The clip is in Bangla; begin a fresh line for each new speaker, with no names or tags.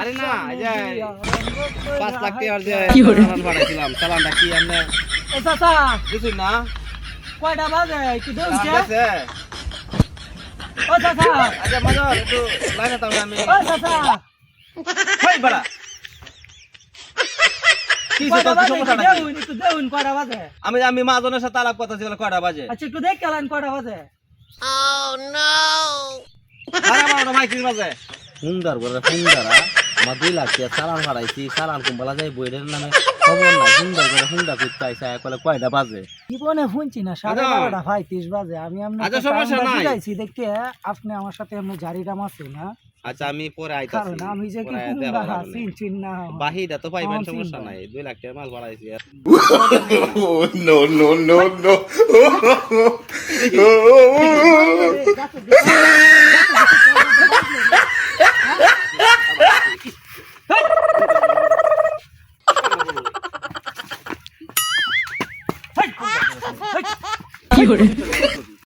আরে না পাঁচ লাখ টাকার পাঠাইছিলাম চালানটা কি আপনার আচ্ছা, আচ্ছা। বুঝুন না।
কয়টা বাজে? কি
ধরছে
ও চাচা
আচ্ছা, আচ্ছা। মাদর একটু লাইনে তাহলে আমি।
ও চাচা
হেই বড়া। আমি আমি মাজনের সাথে আলাপ কথা ছিল কয়টা বাজে?
আচ্ছা একটু দেখ কেলান কয়টা বাজে।
আরে আমার ওটা মাইকির বাজে। সুন্দর করে সুন্দরা আমার দুই লাখ টাকা হারাইছি চালান কুম্বলা যাই বইয়ের নামে খবর না সুন্দর করে হুন্ডা করতে আইসা কলে কয়টা বাজে?
জীবনে শুনছি না সাড়ে
আচ্ছা।
বাজে। আমি আপনার
আচ্ছা,
কাছে
সমস্যা
আমরা
নাই।
জিগাইছি দেখে আপনি আমার সাথে এমনি জারিটা মারছেন না
আচ্ছা আমি পরে আইতাছি
আমি যে কি চিন চিন না
বাহিরা তো পাইবেন সমস্যা নাই দুই লাখ টাকা মাল
Oh, no, no, no, no.
কি করে?